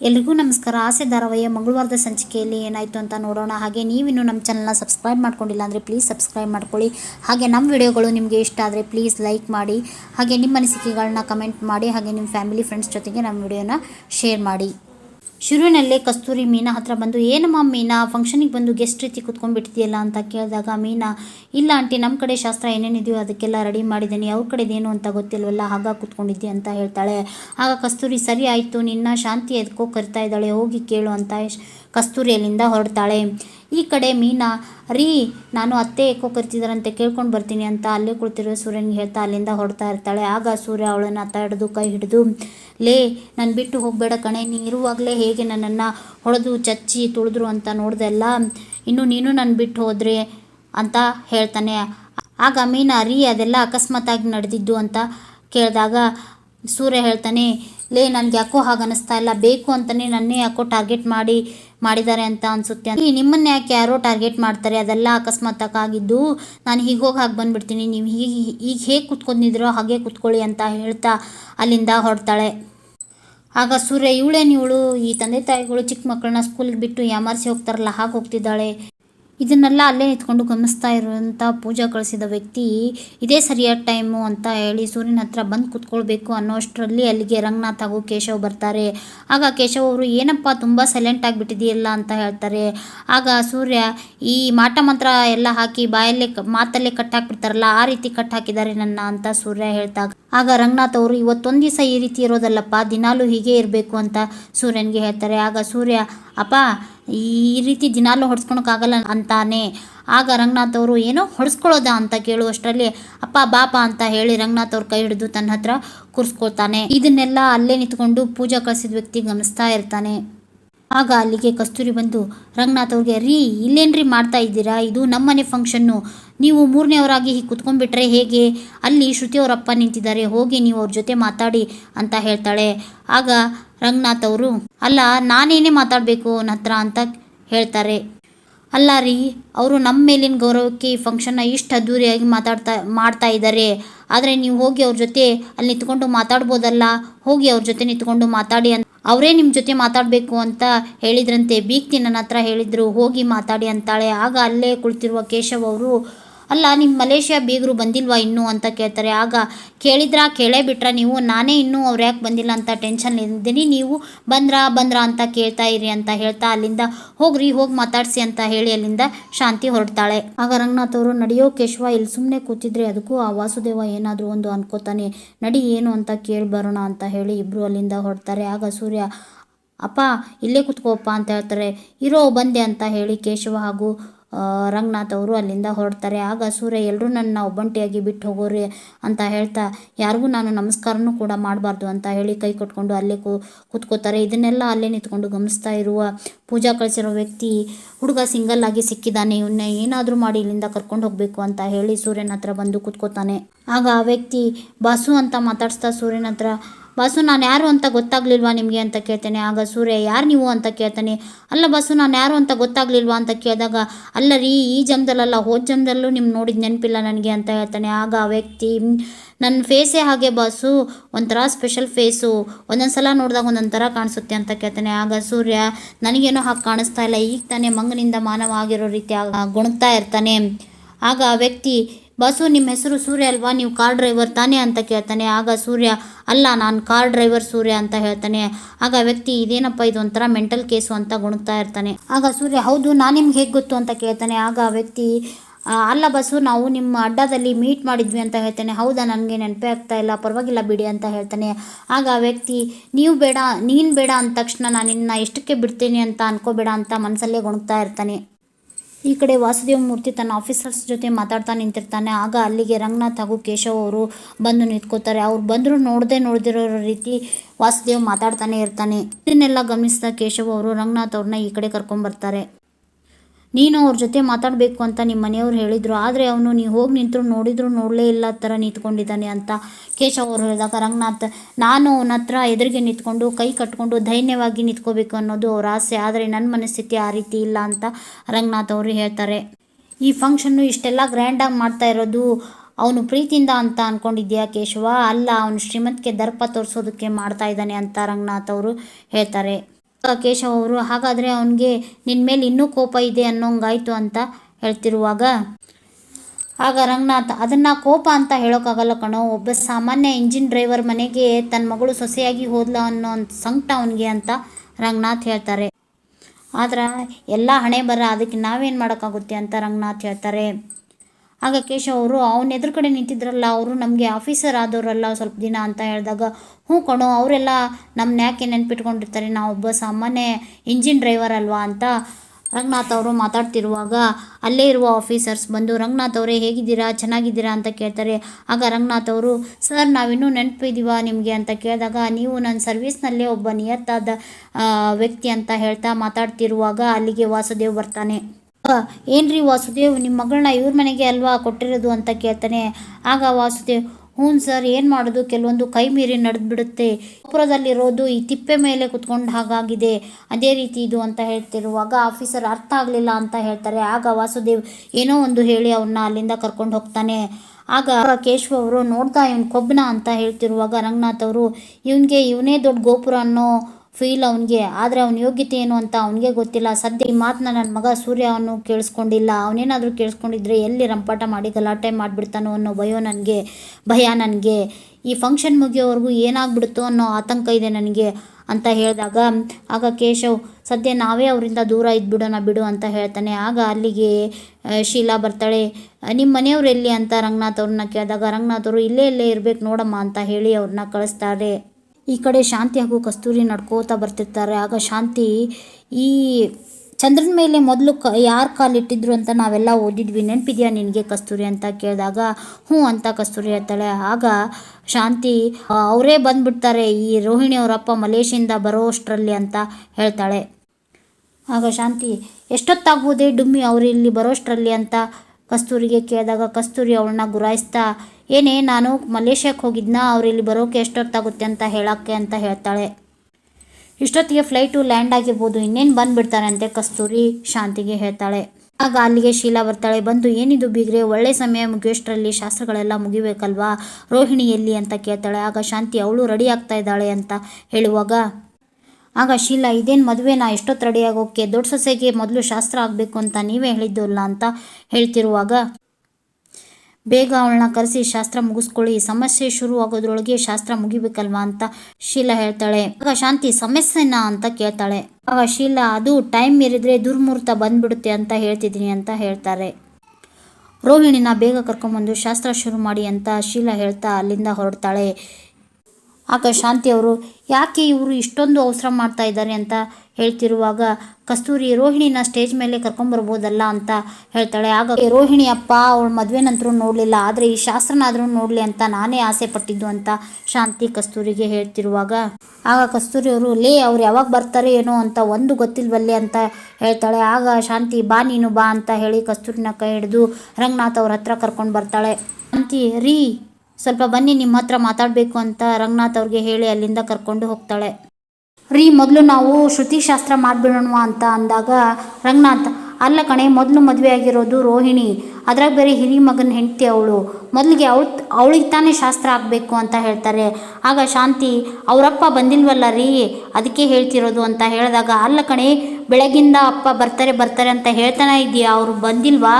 ಎಲ್ರಿಗೂ ನಮಸ್ಕಾರ. ಆಸೆ ಧಾರಾವಾಹಿಯ ಮಂಗಳವಾರದ ಸಂಚಿಕೆಯಲ್ಲಿ ಏನಾಯಿತು ಅಂತ ನೋಡೋಣ. ಹಾಗೆ ನೀವಿನ್ನು ನಮ್ಮ ಚಾನಲ್ನ ಸಬ್ಸ್ಕ್ರೈಬ್ ಮಾಡ್ಕೊಂಡಿಲ್ಲ ಅಂದರೆ ಪ್ಲೀಸ್ ಸಬ್ಸ್ಕ್ರೈಬ್ ಮಾಡ್ಕೊಳ್ಳಿ. ಹಾಗೆ ನಮ್ಮ ವಿಡಿಯೋಗಳು ನಿಮಗೆ ಇಷ್ಟ ಆದರೆ ಪ್ಲೀಸ್ ಲೈಕ್ ಮಾಡಿ. ಹಾಗೆ ನಿಮ್ಮ ಅನಿಸಿಕೆಗಳನ್ನ ಕಮೆಂಟ್ ಮಾಡಿ. ಹಾಗೆ ನಿಮ್ಮ ಫ್ಯಾಮಿಲಿ ಫ್ರೆಂಡ್ಸ್ ಜೊತೆಗೆ ನಮ್ಮ ವಿಡಿಯೋನ ಶೇರ್ ಮಾಡಿ. ಶುರುವಿನಲ್ಲೇ ಕಸ್ತೂರಿ ಮೀನಾ ಹತ್ರ ಬಂದು ಏನಮ್ಮ ಮೀನಾ ಫಂಕ್ಷನಿಗೆ ಬಂದು ಗೆಸ್ಟ್ ರೀತಿ ಕುತ್ಕೊಂಡ್ಬಿಟ್ಟಿದೆಯಲ್ಲ ಅಂತ ಕೇಳಿದಾಗ, ಮೀನಾ, ಇಲ್ಲ ಆಂಟಿ ನಮ್ಮ ಕಡೆ ಶಾಸ್ತ್ರ ಏನೇನಿದೆಯೋ ಅದಕ್ಕೆಲ್ಲ ರೆಡಿ ಮಾಡಿದ್ದೀನಿ. ಅವ್ರ ಕಡೆದೇನು ಅಂತ ಗೊತ್ತಿಲ್ವಲ್ಲ ಹಾಗಾಗಿ ಕುತ್ಕೊಂಡಿದ್ದೆ ಅಂತ ಹೇಳ್ತಾಳೆ. ಆಗ ಕಸ್ತೂರಿ, ಸರಿ ಆಯಿತು, ನಿನ್ನ ಶಾಂತಿ ಎದ್ಕೋ ಕರಿತಾ ಇದ್ದಾಳೆ, ಹೋಗಿ ಕೇಳು ಅಂತ ಕಸ್ತೂರಿಯಲ್ಲಿಂದ ಹೊರಡ್ತಾಳೆ. ಈ ಕಡೆ ಮೀನಾ, ರೀ, ನಾನು ಅತ್ತೆ ಏಕೋ ಕರಿತಿದ್ದಾರಂತೆ ಕೇಳ್ಕೊಂಡು ಬರ್ತೀನಿ ಅಂತ ಅಲ್ಲೇ ಕುಳಿತಿರೋ ಸೂರ್ಯನಿಗೆ ಹೇಳ್ತಾ ಅಲ್ಲಿಂದ ಹೊಡ್ತಾ ಇರ್ತಾಳೆ. ಆಗ ಸೂರ್ಯ ಅವಳನ್ನು ಅತ್ತ ಹಿಡಿದು ಕೈ ಹಿಡಿದು, ಲೇ, ನಾನು ಬಿಟ್ಟು ಹೋಗಬೇಡ ಕಣೆ ನೀನು ಇರುವಾಗಲೇ ಹೇಗೆ ನನ್ನನ್ನು ಹೊಡೆದು, ಚಚ್ಚಿ, ತುಳಿದ್ರು ಅಂತ ನೋಡ್ದೆಲ್ಲ ಇನ್ನು ನೀನು ನನ್ನ ಬಿಟ್ಟು ಹೋದ್ರೆ ಅಂತ ಹೇಳ್ತಾನೆ. ಆಗ ಮೀನಾ, ರೀ, ಅದೆಲ್ಲ ಅಕಸ್ಮಾತಾಗಿ ನಡೆದಿದ್ದು ಅಂತ ಕೇಳಿದಾಗ ಸೂರ್ಯ ಹೇಳ್ತಾನೆ ಲೇ, ನನಗೆ ಯಾಕೋ ಹಾಗೆ ಅನಿಸ್ತಾ ಇಲ್ಲ. ಬೇಕು ಅಂತಾನೆ ನನ್ನೇ ಯಾಕೋ ಟಾರ್ಗೆಟ್ ಮಾಡಿ, ಮಾಡಿದ್ದಾರೆ ಅಂತ ಅನ್ಸುತ್ತೆ ನಿಮ್ಮನ್ನ ಯಾಕೆ ಯಾರೋ ಟಾರ್ಗೆಟ್ ಮಾಡ್ತಾರೆ? ಅದೆಲ್ಲ ಅಕಸ್ಮಾತ್ ಆಗಿದ್ದು ನಾನು ಹೀಗೆ ಹೋಗಿ ಹಾಗೆ ಬಂದ್ಬಿಡ್ತೀನಿ. ನೀವು ಹೀಗೆ ಈಗ ಹೇಗೆ ಕುತ್ಕೊಂಡಿದ್ರೋ ಹಾಗೆ ಕುತ್ಕೊಳ್ಳಿ ಅಂತ ಹೇಳ್ತಾ ಅಲ್ಲಿಂದ ಹೊರಡ್ತಾಳೆ. ಆಗ ಸೂರ್ಯ, ಇವಳೇನು ಇವಳು? ಈ ತಂದೆ ತಾಯಿಗಳು ಚಿಕ್ಕ ಮಕ್ಕಳನ್ನ ಸ್ಕೂಲ್ಗೆ ಬಿಟ್ಟು ಯಾಮಾರಿಸಿ ಹೋಗ್ತಾರಲ್ಲ, ಹಾಗೆ ಹೋಗ್ತಿದ್ದಾಳೆ. ಇದನ್ನೆಲ್ಲ ಅಲ್ಲೇ ನಿಂತ್ಕೊಂಡು ಗಮನಿಸ್ತಾ ಇರುವಂಥ ಪೂಜಾ ಕಳಿಸಿದ ವ್ಯಕ್ತಿ ಇದೇ ಸರಿಯಾದ ಟೈಮು ಅಂತ ಹೇಳಿ ಸೂರ್ಯನ ಹತ್ರ ಬಂದು ಕುತ್ಕೊಳ್ಬೇಕು ಅನ್ನೋಷ್ಟರಲ್ಲಿ ಅಲ್ಲಿಗೆ ರಂಗನಾಥ್ ಹಾಗೂ ಕೇಶವ್ ಬರ್ತಾರೆ. ಆಗ ಕೇಶವ್ ಅವರು, ಏನಪ್ಪ, ತುಂಬ ಸೈಲೆಂಟ್ ಆಗಿಬಿಟ್ಟಿದೆಯಲ್ಲ ಅಂತ ಹೇಳ್ತಾರೆ. ಆಗ ಸೂರ್ಯ, ಈ ಮಾಟ ಮಂತ್ರ ಎಲ್ಲ ಹಾಕಿ ಬಾಯಲ್ಲೇ ಮಾತಲ್ಲೇ ಕಟ್ ಹಾಕ್ಬಿಡ್ತಾರಲ್ಲ, ಆ ರೀತಿ ಕಟ್ ಹಾಕಿದ್ದಾರೆ ನನ್ನ ಅಂತ ಸೂರ್ಯ ಹೇಳ್ತಾಗ. ಆಗ ರಂಗನಾಥ್ ಅವರು, ಇವತ್ತೊಂದು ದಿವಸ ಈ ರೀತಿ ಇರೋದಲ್ಲಪ್ಪ, ದಿನಾಲೂ ಹೀಗೆ ಇರಬೇಕು ಅಂತ ಸೂರ್ಯನಿಗೆ ಹೇಳ್ತಾರೆ. ಆಗ ಸೂರ್ಯ ಅಪ್ಪ, ಈ ರೀತಿ ದಿನಾಲೂ ಹೊಡ್ಸ್ಕೊಳಕ್ಕಾಗಲ್ಲ ಅಂತಾನೆ. ಆಗ ರಂಗನಾಥ್ ಅವರು, ಏನೋ ಹೊಡ್ಸ್ಕೊಳ್ಳೋದಾ ಅಂತ ಕೇಳುವಷ್ಟರಲ್ಲಿ ಅಪ್ಪ, ಬಾಪ ಅಂತ ಹೇಳಿ ರಂಗನಾಥ್ ಅವ್ರ ಕೈ ಹಿಡಿದು ತನ್ನ ಹತ್ರ ಕೂರಿಸ್ಕೊಳ್ತಾನೆ. ಇದನ್ನೆಲ್ಲ ಅಲ್ಲೇ ನಿಂತ್ಕೊಂಡು ಪೂಜಾ ಕಳಿಸಿದ ವ್ಯಕ್ತಿ ಗಮನಿಸ್ತಾ ಇರ್ತಾನೆ. ಆಗ ಅಲ್ಲಿಗೆ ಕಸ್ತೂರಿ ಬಂದು, ರಂಗನಾಥ್ ಅವ್ರಿಗೆ, ರೀ, ಇಲ್ಲೇನ್ರಿ ಮಾಡ್ತಾ ಇದ್ದೀರಾ? ಇದು ನಮ್ಮನೆ ಫಂಕ್ಷನ್ನು. ನೀವು ಮೂರನೇವರಾಗಿ ಹೀಗೆ ಕುತ್ಕೊಂಡ್ಬಿಟ್ರೆ ಹೇಗೆ? ಅಲ್ಲಿ ಶ್ರುತಿ ಅವರಪ್ಪ ನಿಂತಿದ್ದಾರೆ. ಹೋಗಿ ನೀವು ಅವ್ರ ಜೊತೆ ಮಾತಾಡಿ ಅಂತ ಹೇಳ್ತಾಳೆ. ಆಗ ರಂಗನಾಥ್ ಅವರು ಅಲ್ಲ, ನಾನೇನೇ ಮಾತಾಡಬೇಕು ಹತ್ರ ಅಂತ ಹೇಳ್ತಾರೆ. ಅಲ್ಲ ರೀ, ಅವರು ನಮ್ಮ ಮೇಲಿನ ಗೌರವಕ್ಕೆ ಈ ಫಂಕ್ಷನ್ನ ಇಷ್ಟು ಅದ್ದೂರಿಯಾಗಿ ಮಾತಾಡ್ತಾ, ಮಾಡ್ತಾ ಇದ್ದಾರೆ. ಆದರೆ ನೀವು ಹೋಗಿ ಅವ್ರ ಜೊತೆ ಅಲ್ಲಿ ನಿಂತ್ಕೊಂಡು ಮಾತಾಡ್ಬೋದಲ್ಲ. ಹೋಗಿ ಅವ್ರ ಜೊತೆ ನಿಂತ್ಕೊಂಡು ಮಾತಾಡಿ ಅಂತ ಅವರೇ ನಿಮ್ಮ ಜೊತೆ ಮಾತಾಡಬೇಕು ಅಂತ ಹೇಳಿದ್ರಂತೆ. ಬೀಗ್ತಿ ನನ್ನ ಹತ್ರ ಹೇಳಿದ್ರು, ಹೋಗಿ ಮಾತಾಡಿ ಅಂತಾಳೆ. ಆಗ ಅಲ್ಲೇ ಕುಳಿತಿರುವ ಕೇಶವ್ ಅವರು ಅಲ್ಲ ನಿಮ್ಮ ಮಲೇಷ್ಯಾ ಬೀಗರು ಬಂದಿಲ್ವಾ ಇನ್ನೂ ಅಂತ ಕೇಳ್ತಾರೆ. ಆಗ ಕೇಳಿದ್ರಾ, ಕೇಳೇ ಬಿಟ್ರಾ ನೀವು? ನಾನೇ ಇನ್ನೂ ಅವ್ರು ಯಾಕೆ ಬಂದಿಲ್ಲ ಅಂತ ಟೆನ್ಷನ್ ಇದ್ದೀನಿ. ನೀವು ಬಂದ್ರಾ ಬಂದ್ರಾ ಅಂತ ಕೇಳ್ತಾ ಇರಿ ಅಂತ ಹೇಳ್ತಾ ಅಲ್ಲಿಂದ ಹೋಗ್ರಿ, ಹೋಗಿ ಮಾತಾಡ್ಸಿ ಅಂತ ಹೇಳಿ ಅಲ್ಲಿಂದ ಶಾಂತಿ ಹೊರಡ್ತಾಳೆ. ಆಗ ರಂಗನಾಥ್ ಅವರು, ನಡೆಯೋ ಕೇಶವ, ಇಲ್ಲಿ ಸುಮ್ಮನೆ ಕೂತಿದ್ರೆ ಅದಕ್ಕೂ ಆ ವಾಸುದೇವ ಏನಾದರೂ ಒಂದು ಅನ್ಕೋತಾನೆ, ನಡಿ ಏನು ಅಂತ ಕೇಳಿ ಬರೋಣ ಅಂತ ಹೇಳಿ ಇಬ್ಬರು ಅಲ್ಲಿಂದ ಹೊರಡ್ತಾರೆ. ಆಗ ಸೂರ್ಯ, ಅಪ್ಪ, ಇಲ್ಲೇ ಕುತ್ಕೋಪ್ಪ ಅಂತ ಹೇಳ್ತಾರೆ. ಇರೋ, ಬಂದೆ ಅಂತ ಹೇಳಿ ಕೇಶವ ಹಾಗೂ ರಂಗನಾಥ್ ಅವರು ಅಲ್ಲಿಂದ ಹೊರಡ್ತಾರೆ. ಆಗ ಸೂರ್ಯ ಎಲ್ಲರೂ ನನ್ನ ಒಬ್ಬಂಟಿಯಾಗಿ ಬಿಟ್ಟು ಹೋಗೋರಿ ಅಂತ ಹೇಳ್ತಾ, ಯಾರಿಗೂ ನಾನು ನಮಸ್ಕಾರನೂ ಕೂಡ ಮಾಡಬಾರ್ದು ಅಂತ ಹೇಳಿ ಕೈ ಕೊಟ್ಕೊಂಡು ಅಲ್ಲೇ ಕೂ, ಕೂತ್ಕೋತಾರೆ. ಇದನ್ನೆಲ್ಲ ಅಲ್ಲೇ ನಿಂತ್ಕೊಂಡು ಗಮನಿಸ್ತಾ ಇರುವ ಪೂಜಾ ಕಳಿಸಿರೋ ವ್ಯಕ್ತಿ, ಹುಡುಗ ಸಿಂಗಲ್ ಆಗಿ ಸಿಕ್ಕಿದ್ದಾನೆ ಇವನ್ನ ಏನಾದರೂ ಮಾಡಿ ಇಲ್ಲಿಂದ ಕರ್ಕೊಂಡು ಹೋಗಬೇಕು ಅಂತ ಹೇಳಿ ಸೂರ್ಯನ ಹತ್ರ ಬಂದು ಕೂತ್ಕೋತಾನೆ. ಆಗ ಆ ವ್ಯಕ್ತಿ, ಬಾಸು ಅಂತ ಮಾತಾಡಿಸ್ತಾ ಸೂರ್ಯನ ಹತ್ರ ಬಾಸು, ನಾನು ಯಾರು ಅಂತ ಗೊತ್ತಾಗ್ಲಿಲ್ವಾ ನಿಮಗೆ ಅಂತ ಕೇಳ್ತೇನೆ. ಆಗ ಸೂರ್ಯ, ಯಾರು ನೀವು ಅಂತ ಕೇಳ್ತಾನೆ. ಅಲ್ಲ ಬಸು, ನಾನು ಯಾರು ಅಂತ ಗೊತ್ತಾಗ್ಲಿಲ್ವಾ ಅಂತ ಕೇಳಿದಾಗ ಅಲ್ಲ ರೀ ಈ ಜಮ್ದಲ್ಲ ಹೋದ ಜನ್ಮದಲ್ಲೂ ನಿಮ್ಮ ನೋಡಿದ ನೆನಪಿಲ್ಲ ನನಗೆ ಅಂತ ಹೇಳ್ತಾನೆ. ಆಗ ಆ ವ್ಯಕ್ತಿ ನನ್ನ ಫೇಸೇ ಹಾಗೆ ಬಸು, ಒಂಥರ ಸ್ಪೆಷಲ್ ಫೇಸು ಒಂದೊಂದು ಸಲ ನೋಡಿದಾಗ ಒಂದೊಂದು ಥರ ಕಾಣಿಸುತ್ತೆ ಅಂತ ಕೇಳ್ತಾನೆ. ಆಗ ಸೂರ್ಯ, ನನಗೇನೋ ಹಾಗೆ ಕಾಣಿಸ್ತಾ ಇಲ್ಲ. ಈಗ ತಾನೇ ಮಂಗನಿಂದ ಮಾನವ ಆಗಿರೋ ರೀತಿ ಗುಣಗ್ತಾ ಇರ್ತಾನೆ. ಆಗ ಆ ವ್ಯಕ್ತಿ ಬಸ್ಸು ನಿಮ್ಮ ಹೆಸರು ಸೂರ್ಯ ಅಲ್ವಾ? ನೀವು ಕಾರ್ ಡ್ರೈವರ್ ತಾನೇ ಅಂತ ಕೇಳ್ತಾನೆ. ಆಗ ಸೂರ್ಯ, ಅಲ್ಲ, ನಾನು ಕಾರ್ ಡ್ರೈವರ್ ಸೂರ್ಯ ಅಂತ ಹೇಳ್ತಾನೆ. ಆಗ ವ್ಯಕ್ತಿ, ಇದೇನಪ್ಪ ಇದು ಒಂಥರ ಮೆಂಟಲ್ ಕೇಸು ಅಂತ ಗುಣಗ್ತಾ ಇರ್ತಾನೆ. ಆಗ ಸೂರ್ಯ, ಹೌದು, ನಾನು ನಿಮ್ಗೆ ಹೇಗೆ ಗೊತ್ತು? ಅಂತ ಕೇಳ್ತಾನೆ. ಆಗ ವ್ಯಕ್ತಿ ಅಲ್ಲ ಬಸ್ಸು ನಾವು ನಿಮ್ಮ ಅಡ್ಡದಲ್ಲಿ ಮೀಟ್ ಮಾಡಿದ್ವಿ ಅಂತ ಹೇಳ್ತಾನೆ. ಹೌದಾ? ನನಗೆ ನೆನಪೇ ಆಗ್ತಾ ಇಲ್ಲ. ಪರವಾಗಿಲ್ಲ ಬಿಡಿ ಅಂತ ಹೇಳ್ತಾನೆ. ಆಗ ವ್ಯಕ್ತಿ, ನೀವು ಬೇಡ, ನೀನು ಬೇಡ ಅಂದ ತಕ್ಷಣ ನಾನು ನಿನ್ನ ಎಷ್ಟಕ್ಕೆ ಬಿಡ್ತೀನಿ ಅಂತ ಅನ್ಕೋಬೇಡ ಅಂತ ಮನಸ್ಸಲ್ಲೇ ಗುಣಗ್ತಾ ಇರ್ತಾನೆ. ಈ ಕಡೆ ವಾಸುದೇವ ಮೂರ್ತಿ ತನ್ನ ಆಫೀಸರ್ಸ್ ಜೊತೆ ಮಾತಾಡ್ತಾ ನಿಂತಿರ್ತಾನೆ. ಆಗ ಅಲ್ಲಿಗೆ ರಂಗನಾಥ್ ಹಾಗೂ ಕೇಶವ್ ಅವರು ಬಂದು ನಿಂತ್ಕೋತಾರೆ ಅವ್ರು ಬಂದರೂ ನೋಡದೆ ನೋಡ್ದಿರೋ ರೀತಿ ವಾಸುದೇವ್ ಮಾತಾಡ್ತಾನೆ ಇರ್ತಾನೆ. ಇದನ್ನೆಲ್ಲ ಗಮನಿಸಿದ ಕೇಶವ್ ಅವರು ರಂಗನಾಥ್ ಅವ್ರನ್ನ ಈ ಕಡೆ ಕರ್ಕೊಂಬರ್ತಾರೆ ನೀನು ಅವ್ರ ಜೊತೆ ಮಾತಾಡಬೇಕು ಅಂತ ನಿಮ್ಮ ಮನೆಯವ್ರು ಹೇಳಿದರು, ಆದರೆ ಅವನು ನೀವು ಹೋಗಿ ನಿಂತರು ನೋಡಿದ್ರು ನೋಡಲೇ ಇಲ್ಲ ಥರ ನಿಂತ್ಕೊಂಡಿದ್ದಾನೆ ಅಂತ ಕೇಶವ್ ಅವರು ಹೇಳಿದಾಗ. ರಂಗನಾಥ್, ನಾನು ಅವನ ಹತ್ರ ಎದುರಿಗೆ ನಿಂತ್ಕೊಂಡು, ಕೈ ಕಟ್ಕೊಂಡು ಧೈನ್ಯವಾಗಿ ನಿಂತ್ಕೋಬೇಕು ಅನ್ನೋದು ಅವ್ರ ಆಸೆ, ಆದರೆ ನನ್ನ ಮನಸ್ಥಿತಿ ಆ ರೀತಿ ಇಲ್ಲ ಅಂತ ರಂಗನಾಥ್ ಅವರು ಹೇಳ್ತಾರೆ. ಈ ಫಂಕ್ಷನ್ನು ಇಷ್ಟೆಲ್ಲ ಗ್ರ್ಯಾಂಡಾಗಿ ಮಾಡ್ತಾ ಇರೋದು ಅವನು ಪ್ರೀತಿಯಿಂದ ಅಂತ ಅಂದ್ಕೊಂಡಿದ್ಯಾ ಕೇಶವ? ಅಲ್ಲ, ಅವನು ಶ್ರೀಮಂತಿಗೆ ದರ್ಪ ತೋರಿಸೋದಕ್ಕೆ ಮಾಡ್ತಾ ಇದ್ದಾನೆ ಅಂತ ರಂಗನಾಥ್ ಅವರು ಹೇಳ್ತಾರೆ. ಕೇಶವ್ ಅವರು, ಹಾಗಾದರೆ ಅವನಿಗೆ ನಿನ್ನ ಮೇಲೆ ಇನ್ನೂ ಕೋಪ ಇದೆ ಅನ್ನೋಂಗಾಯ್ತು ಅಂತ ಹೇಳ್ತಿರುವಾಗ, ಆಗ ರಂಗನಾಥ್, ಅದನ್ನು ಕೋಪ ಅಂತ ಹೇಳೋಕ್ಕಾಗಲ್ಲ ಕಣೋ. ಒಬ್ಬ ಸಾಮಾನ್ಯ ಇಂಜಿನ್ ಡ್ರೈವರ್ ಮನೆಗೆ ತನ್ನ ಮಗಳು ಸೊಸೆಯಾಗಿ ಹೋದ್ಲ ಅನ್ನೋ ಸಂಕಟ ಅವನಿಗೆ ಅಂತ ರಂಗನಾಥ್ ಹೇಳ್ತಾರೆ. ಆದ್ರೆ, ಎಲ್ಲ ಹಣೆ ಬರ, ಅದಕ್ಕೆ ನಾವೇನು ಮಾಡೋಕ್ಕಾಗುತ್ತೆ? ಅಂತ ರಂಗನಾಥ್ ಹೇಳ್ತಾರೆ. ಆಗ ಕೇಶವ್ ಅವರು, ಅವನ ಎದುರು ಕಡೆ ನಿಂತಿದ್ರಲ್ಲ, ಅವರು ನಮಗೆ ಆಫೀಸರ್ ಆದವರಲ್ಲ ಸ್ವಲ್ಪ ದಿನ ಅಂತ ಹೇಳಿದಾಗ, ಹ್ಞೂ ಕಣೋ, ಅವರೆಲ್ಲ ನಮ್ಮನ್ನ ಯಾಕೆ ನೆನ್ಪಿಟ್ಕೊಂಡಿರ್ತಾರೆ ನಾವೊಬ್ಬ ಸಾಮಾನ್ಯ ಇಂಜಿನ್ ಡ್ರೈವರ್ ಅಲ್ವಾ ಅಂತ ರಂಗನಾಥ್ ಅವರು ಮಾತಾಡ್ತಿರುವಾಗ, ಅಲ್ಲೇ ಇರುವ ಆಫೀಸರ್ಸ್ ಬಂದು, ರಂಗನಾಥ್ ಅವರೇ, ಹೇಗಿದ್ದೀರಾ? ಚೆನ್ನಾಗಿದ್ದೀರಾ? ಅಂತ ಕೇಳ್ತಾರೆ. ಆಗ ರಂಗನಾಥ್ ಅವರು, ಸರ್, ನಾವಿನ್ನೂ ನೆನಪಿದ್ದೀವ ನಿಮಗೆ? ಅಂತ ಕೇಳಿದಾಗ, ನೀವು ನನ್ನ ಸರ್ವಿಸ್ನಲ್ಲೇ ಒಬ್ಬ ನಿಯತ್ತಾದ ವ್ಯಕ್ತಿ ಅಂತ ಹೇಳ್ತಾ ಮಾತಾಡ್ತಿರುವಾಗ, ಅಲ್ಲಿಗೆ ವಾಸುದೇವ್ ಬರ್ತಾನೆ. ಏನ್ರಿ ವಾಸುದೇವ್ ನಿಮ್ಮ ಮಗಳನ್ನ ಇವ್ರ ಮನೆಗೆ ಅಲ್ವಾ ಕೊಟ್ಟಿರೋದು ಅಂತ ಕೇಳ್ತಾನೆ. ಆಗ ವಾಸುದೇವ್, ಹ್ಞೂ ಸರ್, ಏನು ಮಾಡೋದು? ಕೆಲವೊಂದು ಕೈ ಮೀರಿ ನಡೆದು ಬಿಡುತ್ತೆ ಗೋಪುರದಲ್ಲಿರೋದು ಈ ತಿಪ್ಪೆ ಮೇಲೆ ಕುತ್ಕೊಂಡು ಹಾಗಾಗಿದೆ. ಅದೇ ರೀತಿ ಇದು ಅಂತ ಹೇಳ್ತಿರುವಾಗ ಆಫೀಸರ್ ಅರ್ಥ ಆಗಲಿಲ್ಲ ಅಂತ ಹೇಳ್ತಾರೆ. ಆಗ ವಾಸುದೇವ್ ಏನೋ ಒಂದು ಹೇಳಿ ಅವನ್ನ ಅಲ್ಲಿಂದ ಕರ್ಕೊಂಡು ಹೋಗ್ತಾನೆ. ಆಗ ಕೇಶವ ಅವರು ನೋಡ್ತಾ ಇವನು ಕೊಬ್ಬನ ಅಂತ ಹೇಳ್ತಿರುವಾಗ ರಂಗನಾಥ್ ಅವರು, ಇವನಿಗೆ ಇವನೇ ದೊಡ್ಡ ಗೋಪುರ ಅನ್ನೋ ಫೀಲ್ ಅವನಿಗೆ. ಆದರೆ ಅವನ ಯೋಗ್ಯತೆ ಏನು ಅಂತ ಅವನಿಗೆ ಗೊತ್ತಿಲ್ಲ. ಸದ್ಯ ಈ ಮಾತನ್ನ ನನ್ನ ಮಗ ಸೂರ್ಯ ಅವನು ಕೇಳಿಸ್ಕೊಂಡಿಲ್ಲ. ಅವನೇನಾದರೂ ಕೇಳಿಸ್ಕೊಂಡಿದ್ರೆ ಎಲ್ಲಿ ರಂಪಾಟ ಮಾಡಿ ಗಲಾಟೆ ಮಾಡಿಬಿಡ್ತಾನೋ ಅನ್ನೋ ಭಯ ನನಗೆ ಭಯ ನನಗೆ. ಈ ಫಂಕ್ಷನ್ ಮುಗಿಯೋವರೆಗೂ ಏನಾಗ್ಬಿಡುತ್ತೋ ಅನ್ನೋ ಆತಂಕ ಇದೆ ನನಗೆ ಅಂತ ಹೇಳಿದಾಗ, ಆಗ ಕೇಶವ್, ಸದ್ಯ ನಾವೇ ಅವರಿಂದ ದೂರ ಇದ್ಬಿಡೋಣ ಬಿಡು ಅಂತ ಹೇಳ್ತಾನೆ. ಆಗ ಅಲ್ಲಿಗೆ ಶೀಲಾ ಬರ್ತಾಳೆ. ನಿಮ್ಮ ಮನೆಯವ್ರು ಎಲ್ಲಿ ಅಂತ ರಂಗನಾಥ್ ಅವ್ರನ್ನ ಕೇಳಿದಾಗ, ರಂಗನಾಥ್ ಅವರು ಇಲ್ಲೇ ಇಲ್ಲೇ ಇರ್ಬೇಕು ನೋಡಮ್ಮ ಅಂತ ಹೇಳಿ ಅವ್ರನ್ನ ಕಳಿಸ್ತಾರೆ. ಈ ಕಡೆ ಶಾಂತಿ ಹಾಗೂ ಕಸ್ತೂರಿ ನಡ್ಕೋತಾ ಬರ್ತಿರ್ತಾರೆ. ಆಗ ಶಾಂತಿ ಈ ಚಂದ್ರನ ಮೇಲೆ ಮೊದಲು ಕ, ಯಾರು ಕಾಲಿಟ್ಟಿದ್ರು ಅಂತ ನಾವೆಲ್ಲ ಓದಿದ್ವಿ. ನೆನಪಿದೆಯಾ ನಿನಗೆ ಕಸ್ತೂರಿ ಅಂತ ಕೇಳಿದಾಗ, ಹ್ಞೂ ಅಂತ ಕಸ್ತೂರಿ ಹೇಳ್ತಾಳೆ. ಆಗ ಶಾಂತಿ ಅವರೇ ಬಂದುಬಿಡ್ತಾರೆ. ಈ ರೋಹಿಣಿ ಅವರಪ್ಪ ಮಲೇಷಿಯಿಂದ ಬರೋಷ್ಟರಲ್ಲಿ ಅಂತ ಹೇಳ್ತಾಳೆ. ಆಗ ಶಾಂತಿ, ಎಷ್ಟೊತ್ತಾಗ್ಬೋದೇ ಡುಮ್ಮಿ ಅವರು ಇಲ್ಲಿ ಬರೋಷ್ಟರಲ್ಲಿ ಅಂತ ಕಸ್ತೂರಿಗೆ ಕೇಳಿದಾಗ ಕಸ್ತೂರಿ ಅವಳನ್ನ ಗುರಾಯಿಸ್ತಾ ಏನೇ, ನಾನು ಮಲೇಷ್ಯಾಕ್ಕೆ ಹೋಗಿದ್ನಾ, ಅವ್ರು ಇಲ್ಲಿ ಬರೋಕೆ ಎಷ್ಟೊತ್ತಾಗುತ್ತೆ ಅಂತ ಹೇಳೋಕ್ಕೆ ಅಂತ ಹೇಳ್ತಾಳೆ. ಇಷ್ಟೊತ್ತಿಗೆ ಫ್ಲೈಟು ಲ್ಯಾಂಡ್ ಆಗಿರ್ಬೋದು, ಇನ್ನೇನು ಬಂದುಬಿಡ್ತಾರೆ ಅಂತೆ ಕಸ್ತೂರಿ ಶಾಂತಿಗೆ ಹೇಳ್ತಾಳೆ. ಆಗ ಅಲ್ಲಿಗೆ ಶೀಲಾ ಬರ್ತಾಳೆ, ಬಂದು ಏನಿದು ಬೀಗ್ರೆ, ಒಳ್ಳೆ ಸಮಯ ಮುಗಿಯೋಷ್ಟರಲ್ಲಿ ಶಾಸ್ತ್ರಗಳೆಲ್ಲ ಮುಗಿಬೇಕಲ್ವಾ, ರೋಹಿಣಿ ಎಲ್ಲಿ ಅಂತ ಕೇಳ್ತಾಳೆ. ಆಗ ಶಾಂತಿ, ಅವಳು ರೆಡಿ ಆಗ್ತಾ ಇದ್ದಾಳೆ ಅಂತ ಹೇಳುವಾಗ, ಆಗ ಶೀಲಾ, ಇದೇನು ಮದುವೆನಾ, ಎಷ್ಟೊತ್ತು ರೆಡಿ ಆಗೋಕ್ಕೆ ದೊಡ್ಡ ಸೊಸೆಗೆ ಮೊದಲು ಶಾಸ್ತ್ರ ಆಗಬೇಕು ಅಂತ ನೀವೇ ಹೇಳಿದ್ದಲ್ಲ ಅಂತ ಹೇಳ್ತಿರುವಾಗ ಬೇಗ ಅವಳನ್ನ ಕರೆಸಿ ಶಾಸ್ತ್ರ ಮುಗಿಸ್ಕೊಳ್ಳಿ. ಸಮಸ್ಯೆ ಶುರು ಆಗೋದ್ರೊಳಗೆ ಶಾಸ್ತ್ರ ಮುಗಿಬೇಕಲ್ವಾ ಅಂತ ಶೀಲಾ ಹೇಳ್ತಾಳೆ. ಆಗ ಶಾಂತಿ ಸಮಸ್ಯೆನಾ ಅಂತ ಕೇಳ್ತಾಳೆ. ಆಗ ಶೀಲಾ, ಅದು ಟೈಮ್ ಮೀರಿದ್ರೆ ದುರ್ಮುಹೂರ್ತ ಬಂದ್ಬಿಡುತ್ತೆ ಅಂತ ಹೇಳ್ತಿದ್ದೀನಿ ಅಂತ ಹೇಳ್ತಾರೆ. ರೋಹಿಣಿನ ಬೇಗ ಕರ್ಕೊಂಬಂದು ಶಾಸ್ತ್ರ ಶುರು ಮಾಡಿ ಅಂತ ಶೀಲಾ ಹೇಳ್ತಾ ಅಲ್ಲಿಂದ ಹೊರಡ್ತಾಳೆ. ಆಗ ಶಾಂತಿ ಅವರು ಯಾಕೆ ಇವರು ಇಷ್ಟೊಂದು ಅವಸರ ಮಾಡ್ತಾ ಇದ್ದಾರೆ? ಅಂತ ಹೇಳ್ತಿರುವಾಗ, ಕಸ್ತೂರಿ ರೋಹಿಣಿನ ಸ್ಟೇಜ್ ಮೇಲೆ ಕರ್ಕೊಂಬರ್ಬೋದಲ್ಲ? ಅಂತ ಹೇಳ್ತಾಳೆ. ಆಗ ರೋಹಿಣಿ ಅಪ್ಪ, ಅವಳ ಮದುವೆ ನಂತರ ನೋಡಲಿಲ್ಲ, ಆದರೆ ಈ ಶಾಸ್ತ್ರನಾದರೂ ನೋಡಲಿ ಅಂತ ನಾನೇ ಆಸೆ ಪಟ್ಟಿದ್ದು, ಅಂತ ಶಾಂತಿ ಕಸ್ತೂರಿಗೆ ಹೇಳ್ತಿರುವಾಗ, ಆಗ ಕಸ್ತೂರಿ ಅವರು ಲೇ, ಅವ್ರು ಯಾವಾಗ ಬರ್ತಾರೆ ಏನೋ ಅಂತ ಒಂದು ಗೊತ್ತಿಲ್ವಲ್ಲೇ? ಅಂತ ಹೇಳ್ತಾಳೆ. ಆಗ ಶಾಂತಿ, ಬಾ ನೀನು, ಬಾ, ಅಂತ ಹೇಳಿ ಕಸ್ತೂರಿನ ಕೈ ಹಿಡಿದು ರಂಗನಾಥ್ ಅವ್ರ ಹತ್ರ ಕರ್ಕೊಂಡು ಬರ್ತಾಳೆ. ಶಾಂತಿ, ರೀ ಸ್ವಲ್ಪ ಬನ್ನಿ, ನಿಮ್ಮ ಹತ್ರ ಮಾತಾಡಬೇಕು ಅಂತ ರಂಗನಾಥ್ ಅವ್ರಿಗೆ ಹೇಳಿ ಅಲ್ಲಿಂದ ಕರ್ಕೊಂಡು ಹೋಗ್ತಾಳೆ. ರೀ, ಮೊದಲು ನಾವು ಶ್ರುತಿಶಾಸ್ತ್ರ ಮಾಡಿಬಿಡೋಣ ಅಂತ ಅಂದಾಗ ರಂಗನಾಥ್ ಅಲ್ಲ ಕಣೆ, ಮೊದಲು ಮದುವೆ ಆಗಿರೋದು ರೋಹಿಣಿ. ಅದ್ರಾಗ ಬೇರೆ ಹಿರಿ ಮಗನ ಹೆಂಡತಿ ಅವಳು. ಮೊದಲಿಗೆ ಅವಳು, ಅವಳಿಗೆ ತಾನೇ ಶಾಸ್ತ್ರ ಆಗಬೇಕು ಅಂತ ಹೇಳ್ತಾರೆ. ಆಗ ಶಾಂತಿ, ಅವರಪ್ಪ ಬಂದಿಲ್ವಲ್ಲ ರೀ? ಅದಕ್ಕೆ ಹೇಳ್ತಿರೋದು ಅಂತ ಹೇಳಿದಾಗ, ಅಲ್ಲ ಕಣೆ, ಬೆಳಗಿಂದ ಅಪ್ಪ ಬರ್ತಾರೆ ಬರ್ತಾರೆ ಅಂತ ಹೇಳ್ತಾನೆ ಇದೆಯಾ ಅವರು ಬಂದಿಲ್ವಾ?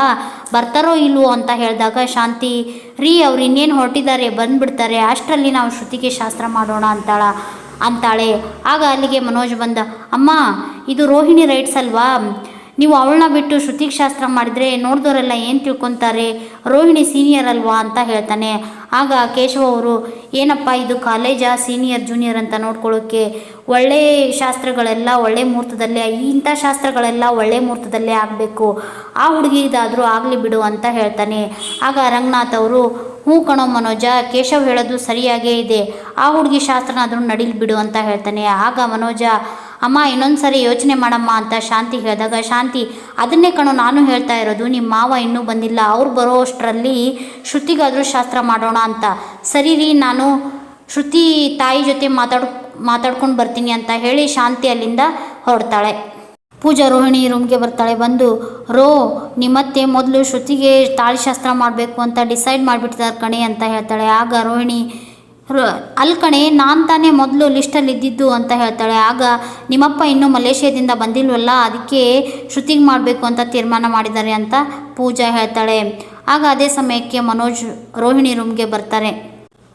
ಬರ್ತಾರೋ ಇಲ್ವೋ? ಅಂತ ಹೇಳಿದಾಗ ಶಾಂತಿ, ರೀ, ಅವ್ರು ಇನ್ನೇನು ಹೊರಟಿದ್ದಾರೆ, ಬಂದುಬಿಡ್ತಾರೆ. ಅಷ್ಟರಲ್ಲಿ ನಾವು ಶ್ರುತಿಗೆ ಶಾಸ್ತ್ರ ಮಾಡೋಣ ಅಂತಾಳ, ಅಂತಾಳೆ. ಆಗ ಅಲ್ಲಿಗೆ ಮನೋಜ್ ಬಂದ, ಅಮ್ಮ, ಇದು ರೋಹಿಣಿ ರೈಟ್ಸ್ ಅಲ್ವಾ? ನೀವು ಅವಳನ್ನ ಬಿಟ್ಟು ಶ್ರುತಿ ಶಾಸ್ತ್ರ ಮಾಡಿದರೆ ನೋಡಿದವರೆಲ್ಲ ಏನು ತಿಳ್ಕೊತಾರೆ? ರೋಹಿಣಿ ಸೀನಿಯರ್ ಅಲ್ವಾ ಅಂತ ಹೇಳ್ತಾನೆ. ಆಗ ಕೇಶವ ಅವರು, ಏನಪ್ಪ ಇದು ಕಾಲೇಜಾ ಸೀನಿಯರ್ ಜೂನಿಯರ್ ಅಂತ ನೋಡ್ಕೊಳ್ಳೋಕ್ಕೆ ಒಳ್ಳೆ ಶಾಸ್ತ್ರಗಳೆಲ್ಲ ಒಳ್ಳೆ ಮುಹೂರ್ತದಲ್ಲೇ, ಇಂಥ ಶಾಸ್ತ್ರಗಳೆಲ್ಲ ಒಳ್ಳೆ ಮುಹೂರ್ತದಲ್ಲೇ ಆಗಬೇಕು. ಆ ಹುಡುಗಿದಾದರೂ ಆಗಲಿ ಬಿಡು ಅಂತ ಹೇಳ್ತಾನೆ. ಆಗ ರಂಗನಾಥ್ ಅವರು, ಹ್ಞೂ ಕಣೋ ಮನೋಜ, ಕೇಶವ್ ಹೇಳೋದು ಸರಿಯಾಗೇ ಇದೆ. ಆ ಹುಡುಗಿ ಶಾಸ್ತ್ರನಾದರೂ ನಡೀಲಿ ಬಿಡು ಅಂತ ಹೇಳ್ತಾನೆ. ಆಗ ಮನೋಜ ಅಮ್ಮ ಇನ್ನೊಂದು ಸರಿ ಯೋಚನೆ ಮಾಡಮ್ಮ ಅಂತ ಶಾಂತಿ ಹೇಳಿದಾಗ, ಶಾಂತಿ, ಅದನ್ನೇ ಕಣೋ, ನಾನು ಹೇಳ್ತಾ ಇರೋದು ನಿಮ್ಮ ಮಾವ ಇನ್ನೂ ಬಂದಿಲ್ಲ, ಅವ್ರು ಬರೋ ಅಷ್ಟರಲ್ಲಿ ಶ್ರುತಿಗಾದರೂ ಶಾಸ್ತ್ರ ಮಾಡೋಣ ಅಂತ. ಸರಿ ರೀ, ನಾನು ಶ್ರುತಿ ತಾಯಿ ಜೊತೆ ಮಾತಾಡ್, ಮಾತಾಡ್ಕೊಂಡು ಬರ್ತೀನಿ ಅಂತ ಹೇಳಿ ಶಾಂತಿ ಅಲ್ಲಿಂದ ಹೊರಡ್ತಾಳೆ. ಪೂಜಾ ರೋಹಿಣಿ ರೂಮ್ಗೆ ಬರ್ತಾಳೆ, ಬಂದು, ರೋ, ನಿಮ್ಮತ್ತೆ ಮೊದಲು ಶ್ರುತಿಗೆ ತಾಳಿಶಾಸ್ತ್ರ ಮಾಡಬೇಕು ಅಂತ ಡಿಸೈಡ್ ಮಾಡಿಬಿಟ್ಟಿದ್ದಾರೆ ಕಣೆ ಅಂತ ಹೇಳ್ತಾಳೆ. ಆಗ ರೋಹಿಣಿ ಅಲ್ ಕಣೆ, ನಾನು ತಾನೇ ಮೊದಲು ಲಿಸ್ಟಲ್ಲಿ ಇದ್ದಿದ್ದು ಅಂತ ಹೇಳ್ತಾಳೆ. ಆಗ ನಿಮ್ಮಪ್ಪ ಇನ್ನೂ ಮಲೇಷ್ಯಾದಿಂದ ಬಂದಿಲ್ವಲ್ಲ, ಅದಕ್ಕೆ ಶ್ರುತಿಗೆ ಮಾಡಬೇಕು ಅಂತ ತೀರ್ಮಾನ ಮಾಡಿದ್ದಾರೆ ಅಂತ ಪೂಜಾ ಹೇಳ್ತಾಳೆ. ಆಗ ಅದೇ ಸಮಯಕ್ಕೆ ಮನೋಜ್ ರೋಹಿಣಿ ರೂಮ್ಗೆ ಬರ್ತಾರೆ.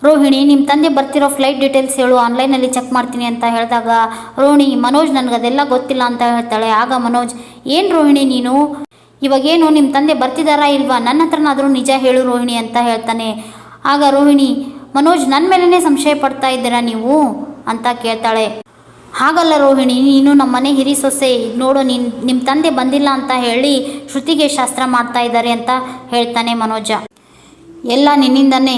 ರೋಹಿಣಿ ನಿಮ್ಮ ತಂದೆ ಬರ್ತಿರೋ ಫ್ಲೈಟ್ ಡೀಟೇಲ್ಸ್ ಹೇಳು ಆನ್ಲೈನಲ್ಲಿ ಚೆಕ್ ಮಾಡ್ತೀನಿ ಅಂತ ಹೇಳಿದಾಗ ರೋಹಿಣಿ, ಮನೋಜ್ ನನಗೆ ಅದೆಲ್ಲ ಗೊತ್ತಿಲ್ಲ ಅಂತ ಹೇಳ್ತಾಳೆ. ಆಗ ಮನೋಜ್, ಏನು ರೋಹಿಣಿ ನೀನು? ಇವಾಗೇನು ನಿಮ್ಮ ತಂದೆ ಬರ್ತಿದ್ದಾರಾ ಇಲ್ವಾ? ನನ್ನ ಹತ್ರನಾದರೂ ನಿಜ ಹೇಳು ರೋಹಿಣಿ ಅಂತ ಹೇಳ್ತಾನೆ. ಆಗ ರೋಹಿಣಿ ಮನೋಜ್ ನನ್ನ ಮೇಲೇ ಸಂಶಯ ಪಡ್ತಾ ಇದ್ದೀರಾ ನೀವು? ಅಂತ ಕೇಳ್ತಾಳೆ. ಹಾಗಲ್ಲ ರೋಹಿಣಿ, ನೀನು ನಮ್ಮ ಮನೆ ಹಿರಿ ಸೊಸೆ. ನೋಡು, ನಿನ್ ನಿಮ್ಮ ತಂದೆ ಬಂದಿಲ್ಲ ಅಂತ ಹೇಳಿ ಶ್ರುತಿಗೆ ಶಾಸ್ತ್ರ ಮಾಡ್ತಾ ಇದ್ದಾರೆ ಅಂತ ಹೇಳ್ತಾನೆ ಮನೋಜ. ಎಲ್ಲ ನಿನ್ನಿಂದನೇ.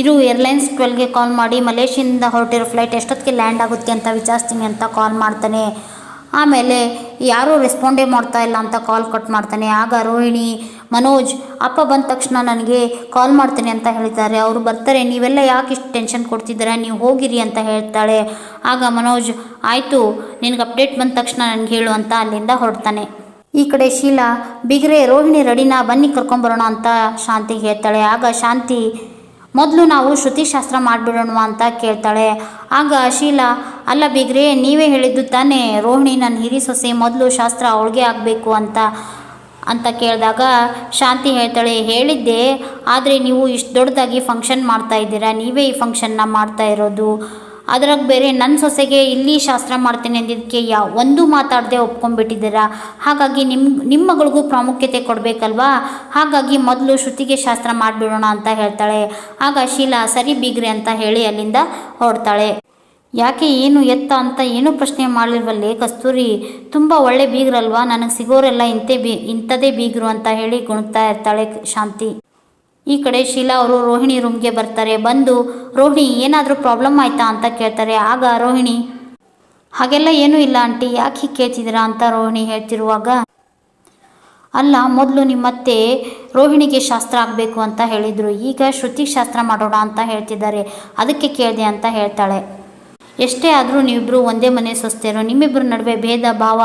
ಇರು, ಏರ್ಲೈನ್ಸ್ ಟ್ವೆಲ್ಗೆ ಕಾಲ್ ಮಾಡಿ. ಮಲೇಷಿಯಿಂದ ಹೊರಟಿರೋ ಫ್ಲೈಟ್ ಎಷ್ಟೊತ್ತಿಗೆ ಲ್ಯಾಂಡ್ ಆಗುತ್ತೆ ಅಂತ ವಿಚಾರಿಸ್ತೀನಿ ಅಂತ ಕಾಲ್ ಮಾಡ್ತಾನೆ. ಆಮೇಲೆ, ಯಾರೂ ರೆಸ್ಪಾಂಡೇ ಮಾಡ್ತಾ ಇಲ್ಲ ಅಂತ ಕಾಲ್ ಕಟ್ ಮಾಡ್ತಾನೆ. ಆಗ ರೋಹಿಣಿ ಮನೋಜ್, ಅಪ್ಪ ಬಂದ ತಕ್ಷಣ ನನಗೆ ಕಾಲ್ ಮಾಡ್ತೀನಿ ಅಂತ ಹೇಳಿದ್ದಾರೆ. ಅವರು ಬರ್ತಾರೆ. ನೀವೆಲ್ಲ ಯಾಕೆ ಇಷ್ಟು ಟೆನ್ಷನ್ ಕೊಡ್ತಿದ್ದೀರಾ? ನೀವು ಹೋಗಿರಿ ಅಂತ ಹೇಳ್ತಾಳೆ. ಆಗ ಮನೋಜ್, ಆಯಿತು, ನಿನಗೆ ಅಪ್ಡೇಟ್ ಬಂದ ತಕ್ಷಣ ನನಗೆ ಹೇಳು ಅಂತ ಅಲ್ಲಿಂದ ಹೊರಡ್ತಾನೆ. ಈ ಕಡೆ ಶೀಲಾ, ಬಿಗ್ರೆ, ರೋಹಿಣಿ ರೆಡಿನಾ ಬನ್ನಿ ಕರ್ಕೊಂಬರೋಣ ಅಂತ ಶಾಂತಿ ಹೇಳ್ತಾಳೆ. ಆಗ ಶಾಂತಿ, ಮೊದಲು ನಾವು ಶ್ರುತಿ ಶಾಸ್ತ್ರ ಮಾಡಿಬಿಡೋಣ ಅಂತ ಕೇಳ್ತಾಳೆ. ಆಗ ಶೀಲಾ, ಅಲ್ಲ ಬಿಗ್ರೆ, ನೀವೇ ಹೇಳಿದ್ದು ತಾನೇ. ರೋಹಿಣಿ ನನ್ನ ಹಿರಿ ಸೊಸೆ, ಮೊದಲು ಶಾಸ್ತ್ರ ಅವಳಿಗೆ ಆಗಬೇಕು ಅಂತ. ಅಂತ ಕೇಳಿದಾಗ ಶಾಂತಿ ಹೇಳ್ತಾಳೆ, ಹೇಳಿದ್ದೆ, ಆದರೆ ನೀವು ಇಷ್ಟು ದೊಡ್ಡದಾಗಿ ಫಂಕ್ಷನ್ ಮಾಡ್ತಾ ಇದ್ದೀರಾ, ನೀವೇ ಈ ಫಂಕ್ಷನ್ನ ಮಾಡ್ತಾ ಇರೋದು. ಅದ್ರಾಗ ಬೇರೆ ನನ್ನ ಸೊಸೆಗೆ ಇಲ್ಲಿ ಶಾಸ್ತ್ರ ಮಾಡ್ತೇನೆ ಅಂದಿದ್ದಕ್ಕೆ ಯಾ, ಒಂದು ಮಾತಾಡದೆ ಒಪ್ಕೊಂಡ್ಬಿಟ್ಟಿದ್ದೀರಾ? ಹಾಗಾಗಿ ನಿಮ್ಮ ನಿಮ್ಮ ಮಗಳಿಗೂ ಪ್ರಾಮುಖ್ಯತೆ ಕೊಡಬೇಕಲ್ವಾ? ಹಾಗಾಗಿ ಮೊದಲು ಶ್ರುತಿಗೆ ಶಾಸ್ತ್ರ ಮಾಡಿಬಿಡೋಣ ಅಂತ ಹೇಳ್ತಾಳೆ. ಆಗ ಶೀಲಾ, ಸರಿ ಬೀಗ್ರೆ ಅಂತ ಹೇಳಿ ಅಲ್ಲಿಂದ ಹೊರಡ್ತಾಳೆ. ಯಾಕೆ ಏನು ಎತ್ತ ಅಂತ ಏನೂ ಪ್ರಶ್ನೆ ಮಾಡಲಿಲ್ವಲ್ಲೇ ಕಸ್ತೂರಿ ತುಂಬ ಒಳ್ಳೆ ಬೀಗ್ರಲ್ವಾ? ನನಗೆ ಸಿಗೋರೆಲ್ಲ ಇಂತೆ ಬೀ, ಇಂಥದೇ ಬೀಗರು ಅಂತ ಹೇಳಿ ಗುಣಗ್ತಾ ಇರ್ತಾಳೆ ಶಾಂತಿ. ಈ ಕಡೆ ಶೀಲಾ ಅವರು ರೋಹಿಣಿ ರೂಮ್ಗೆ ಬರ್ತಾರೆ. ಬಂದು, ರೋಹಿಣಿ, ಏನಾದರೂ ಪ್ರಾಬ್ಲಮ್ ಆಯ್ತಾ? ಅಂತ ಕೇಳ್ತಾರೆ. ಆಗ ರೋಹಿಣಿ, ಹಾಗೆಲ್ಲ ಏನೂ ಇಲ್ಲ ಆಂಟಿ. ಯಾಕೆ ಹೀಗೆ ಕೇಳ್ತಿದ್ದೀರಾ? ಅಂತ ರೋಹಿಣಿ ಹೇಳ್ತಿರುವಾಗ, ಅಲ್ಲ, ಮೊದಲು ನಿಮ್ಮತ್ತೆ ರೋಹಿಣಿಗೆ ಶಾಸ್ತ್ರ ಆಗಬೇಕು ಅಂತ ಹೇಳಿದರು. ಈಗ ಶ್ರುತಿ ಶಾಸ್ತ್ರ ಮಾಡೋಣ ಅಂತ ಹೇಳ್ತಿದ್ದಾರೆ. ಅದಕ್ಕೆ ಕೇಳಿದೆ ಅಂತ ಹೇಳ್ತಾಳೆ. ಎಷ್ಟೇ ಆದರೂ ನೀವಿಬ್ಬರು ಒಂದೇ ಮನೆ ಸೊಸ್ತಿರೋ ನಿಮ್ಮಿಬ್ಬರ ನಡುವೆ ಭೇದ, ಭಾವ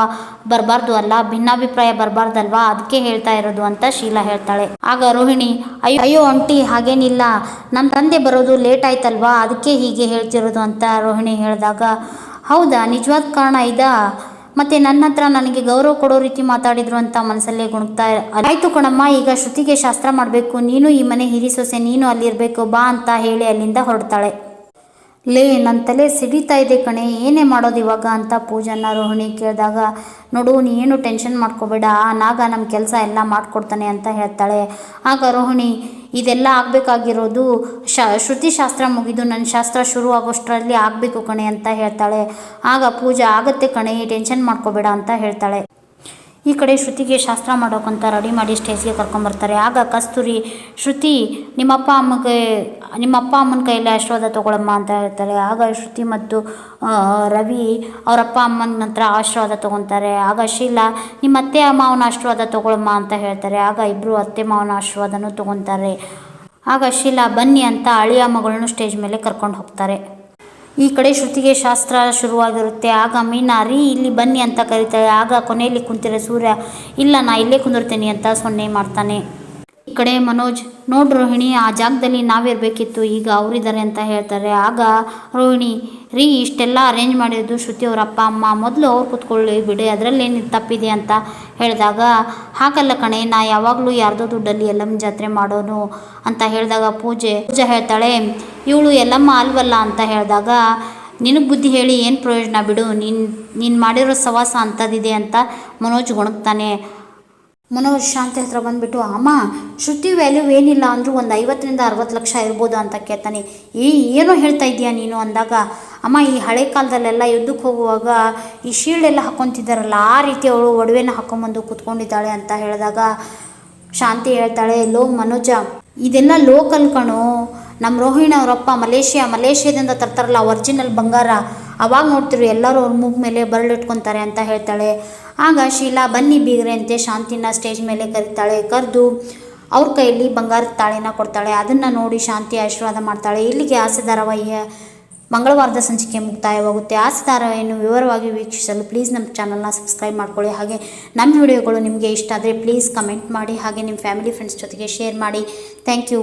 ಬರಬಾರ್ದು ಅಲ್ಲ, ಭಿನ್ನಾಭಿಪ್ರಾಯ ಬರಬಾರ್ದಲ್ವಾ? ಅದಕ್ಕೆ ಹೇಳ್ತಾ ಇರೋದು ಅಂತ ಶೀಲಾ ಹೇಳ್ತಾಳೆ. ಆಗ ರೋಹಿಣಿ, ಅಯ್ಯೋ ಅಯ್ಯೋ ಅಂಟಿ ಹಾಗೇನಿಲ್ಲ. ನಮ್ಮ ತಂದೆ ಬರೋದು ಲೇಟ್ ಆಯ್ತಲ್ವಾ? ಅದಕ್ಕೆ ಹೀಗೆ ಹೇಳ್ತಿರೋದು ಅಂತ ರೋಹಿಣಿ ಹೇಳಿದಾಗ, ಹೌದಾ? ನಿಜವಾದ ಕಾರಣ ಇದಾ? ಮತ್ತೆ ನನ್ನ ಹತ್ರ ನನಗೆ ಗೌರವ ಕೊಡೋ ರೀತಿ ಮಾತಾಡಿದ್ರು ಅಂತ ಮನಸ್ಸಲ್ಲೇ ಗುಣಗ್ತಾ ಆಯ್ತು ಕಣಮ್ಮ, ಈಗ ಶ್ರುತಿಗೆ ಶಾಸ್ತ್ರ ಮಾಡಬೇಕು. ನೀನು ಈ ಮನೆ ಹಿರಿ ಸೊಸೆ ನೀನು ಅಲ್ಲಿರಬೇಕು, ಬಾ ಅಂತ ಹೇಳಿ ಅಲ್ಲಿಂದ ಹೊರಡ್ತಾಳೆ. ಲೇ ನನ್ನ ತಲೆ ಸಿಡಿತಾ ಇದೆ ಕಣೆ, ಏನೇ ಮಾಡೋದು ಇವಾಗ ಅಂತ ಪೂಜನ್ನ ರೋಹಿಣಿ ಕೇಳಿದಾಗ, ನೋಡು ನೀ ಏನು ಟೆನ್ಷನ್ ಮಾಡ್ಕೋಬೇಡ, ಆ ನಾಗ ನಮ್ಮ ಕೆಲಸ ಎಲ್ಲ ಮಾಡಿಕೊಡ್ತಾನೆ ಅಂತ ಹೇಳ್ತಾಳೆ. ಆಗ ರೋಹಿಣಿ, ಇದೆಲ್ಲ ಆಗಬೇಕಾಗಿರೋದು ಶ ಶ್ರುತಿ ಶಾಸ್ತ್ರ ಮುಗಿದು ನನ್ನ ಶಾಸ್ತ್ರ ಶುರು ಆಗೋಷ್ಟರಲ್ಲಿ ಆಗಬೇಕು ಕಣೆ ಅಂತ ಹೇಳ್ತಾಳೆ. ಆಗ ಪೂಜಾ, ಆಗತ್ತೆ ಕಣೆ ಟೆನ್ಷನ್ ಮಾಡ್ಕೋಬೇಡ ಅಂತ ಹೇಳ್ತಾಳೆ. ಈ ಕಡೆ ಶ್ರುತಿಗೆ ಶಾಸ್ತ್ರ ಮಾಡೋಕ್ಕಂತ ರೆಡಿ ಮಾಡಿ ಸ್ಟೇಜ್ಗೆ ಕರ್ಕೊಂಬರ್ತಾರೆ ಆಗ ಕಸ್ತೂರಿ, ಶ್ರುತಿ, ನಿಮ್ಮಪ್ಪ ಅಮ್ಮಗೆ, ನಿಮ್ಮಪ್ಪ ಅಮ್ಮನ ಕೈಯಲ್ಲಿ ಆಶೀರ್ವಾದ ತೊಗೊಳಮ್ಮ ಅಂತ ಹೇಳ್ತಾರೆ. ಆಗ ಶ್ರುತಿ ಮತ್ತು ರವಿ ಅವರಪ್ಪ ಅಮ್ಮನ ನಂತರ ಆಶೀರ್ವಾದ ತೊಗೊತಾರೆ. ಆಗ ಶೀಲಾ, ನಿಮ್ಮ ಅತ್ತೆ ಮಾವನ ಆಶೀರ್ವಾದ ತೊಗೊಳಮ್ಮ ಅಂತ ಹೇಳ್ತಾರೆ. ಆಗ ಇಬ್ಬರು ಅತ್ತೆ ಮಾವನ ಆಶೀರ್ವಾದನೂ ತೊಗೊತಾರೆ. ಆಗ ಶೀಲಾ, ಬನ್ನಿ ಅಂತ ಅಳಿಯ ಮಗಳನ್ನು ಸ್ಟೇಜ್ ಮೇಲೆ ಕರ್ಕೊಂಡು ಹೋಗ್ತಾರೆ. ಈ ಕಡೆ ಶ್ರುತಿಗೆ ಶಾಸ್ತ್ರ ಶುರುವಾಗಿರುತ್ತೆ. ಆಗ ಮೀನಾ, ರೀ, ಇಲ್ಲಿ ಬನ್ನಿ ಅಂತ ಕರೀತಾರೆ ಆಗ ಕೊನೆಯಲ್ಲಿ ಕುಂತಿರೋ ಸೂರ್ಯ, ಇಲ್ಲ, ನಾ ಇಲ್ಲೇ ಕುಂದಿರ್ತೀನಿ ಅಂತ ಸೊನ್ನೆ ಮಾಡ್ತಾನೆ. ಈ ಕಡೆ ಮನೋಜ್, ನೋಡ್ ರೋಹಿಣಿ, ಆ ಜಾಗದಲ್ಲಿ ನಾವಿರಬೇಕಿತ್ತು, ಈಗ ಅವರಿದ್ದಾರೆ ಅಂತ ಹೇಳ್ತಾರೆ. ಆಗ ರೋಹಿಣಿ, ರೀ, ಇಷ್ಟೆಲ್ಲ ಅರೇಂಜ್ ಮಾಡಿದ್ದು ಶ್ರುತಿ ಅವ್ರ ಅಪ್ಪ, ಅಮ್ಮ, ಮೊದಲು ಅವ್ರು ಕೂತ್ಕೊಳ್ಳಿ, ಬಿಡಿ ಅದರಲ್ಲೇನು ತಪ್ಪಿದೆ ಅಂತ ಹೇಳಿದಾಗ, ಹಾಗಲ್ಲ ಕಣೆ, ನಾ ಯಾವಾಗಲೂ ಯಾರ್ದೋ ದುಡ್ಡಲ್ಲಿ ಎಲ್ಲಮ್ಮ ಜಾತ್ರೆ ಮಾಡೋನು ಅಂತ ಹೇಳಿದಾಗ ಪೂಜೆ ಪೂಜೆ ಹೇಳ್ತಾಳೆ, ಇವಳು ಎಲ್ಲಮ್ಮ ಅಲ್ವಲ್ಲ? ಅಂತ ಹೇಳಿದಾಗ, ನಿನಗೆ ಬುದ್ಧಿ ಹೇಳಿ ಏನು ಪ್ರಯೋಜನ ಬಿಡು, ನೀನು ನೀನು ಮಾಡಿರೋ ಸವಾಸ ಅಂಥದ್ದಿದೆ ಅಂತ ಮನೋಜ್ ಗೊಣಗ್ತಾನೆ ಮನೋಜ್ ಶಾಂತಿ ಹತ್ರ ಬಂದ್ಬಿಟ್ಟು, ಅಮ್ಮ, ಶ್ರುತಿ ವ್ಯಾಲ್ಯೂ ಏನಿಲ್ಲ ಅಂದರೂ ಒಂದು ಐವತ್ತರಿಂದ ಅರವತ್ತು ಲಕ್ಷ ಇರ್ಬೋದು ಅಂತ ಕೇಳ್ತಾನೆ. ಏ ಏನೋ ಹೇಳ್ತಾ ಇದೀಯ ನೀನು? ಅಂದಾಗ, ಅಮ್ಮ, ಈ ಹಳೆ ಕಾಲದಲ್ಲೆಲ್ಲ ಯುದ್ಧಕ್ಕೆ ಹೋಗುವಾಗ ಈ ಶೀಲ್ಡ್ ಎಲ್ಲ ಹಾಕ್ಕೊತಿದ್ದಾರಲ್ಲ ಆ ರೀತಿ ಅವಳು ಒಡವೆನ ಹಾಕ್ಕೊಂಬಂದು ಕೂತ್ಕೊಂಡಿದ್ದಾಳೆ ಅಂತ ಹೇಳಿದಾಗ ಶಾಂತಿ ಹೇಳ್ತಾಳೆ, ಲೋ ಮನೋಜ, ಇದೆಲ್ಲ ಲೋಕಲ್ ಕಣೋ. ನಮ್ಮ ರೋಹಿಣಿ ಅವರಪ್ಪ ಮಲೇಷ್ಯಾ, ಮಲೇಷ್ಯಾದಿಂದ ತರ್ತಾರಲ್ಲ ಒರಿಜಿನಲ್ ಬಂಗಾರ. ಅವಾಗ ನೋಡ್ತಿರು ಎಲ್ಲರೂ ಅವ್ರ ಮೂಗ್ ಮೇಲೆ ಬರಲಿಟ್ಕೊತಾರೆ ಅಂತ ಹೇಳ್ತಾಳೆ. ಆಗ ಶೀಲಾ, ಬನ್ನಿ ಬೀಗ್ರೆ ಅಂತೆ ಶಾಂತಿನ ಸ್ಟೇಜ್ ಮೇಲೆ ಕರೀತಾಳೆ. ಕರೆದು ಅವ್ರ ಕೈಯಲ್ಲಿ ಬಂಗಾರದ ತಾಳಿನ ಕೊಡ್ತಾಳೆ. ಅದನ್ನು ನೋಡಿ ಶಾಂತಿ ಆಶೀರ್ವಾದ ಮಾಡ್ತಾಳೆ. ಇಲ್ಲಿಗೆ ಆಸೆ ಧಾರಾವಾಹಿಯ ಮಂಗಳವಾರದ ಸಂಚಿಕೆ ಮುಕ್ತಾಯವಾಗುತ್ತೆ. ಆಸೆ ಧಾರಾವಾಹಿಯನ್ನು ವಿವರವಾಗಿ ವೀಕ್ಷಿಸಲು ಪ್ಲೀಸ್ ನಮ್ಮ ಚಾನಲ್ನ ಸಬ್ಸ್ಕ್ರೈಬ್ ಮಾಡ್ಕೊಳ್ಳಿ. ಹಾಗೆ ನಮ್ಮ ವಿಡಿಯೋಗಳು ನಿಮಗೆ ಇಷ್ಟ ಆದರೆ ಪ್ಲೀಸ್ ಕಮೆಂಟ್ ಮಾಡಿ. ಹಾಗೆ ನಿಮ್ಮ ಫ್ಯಾಮಿಲಿ ಫ್ರೆಂಡ್ಸ್ ಜೊತೆಗೆ ಶೇರ್ ಮಾಡಿ. Thank you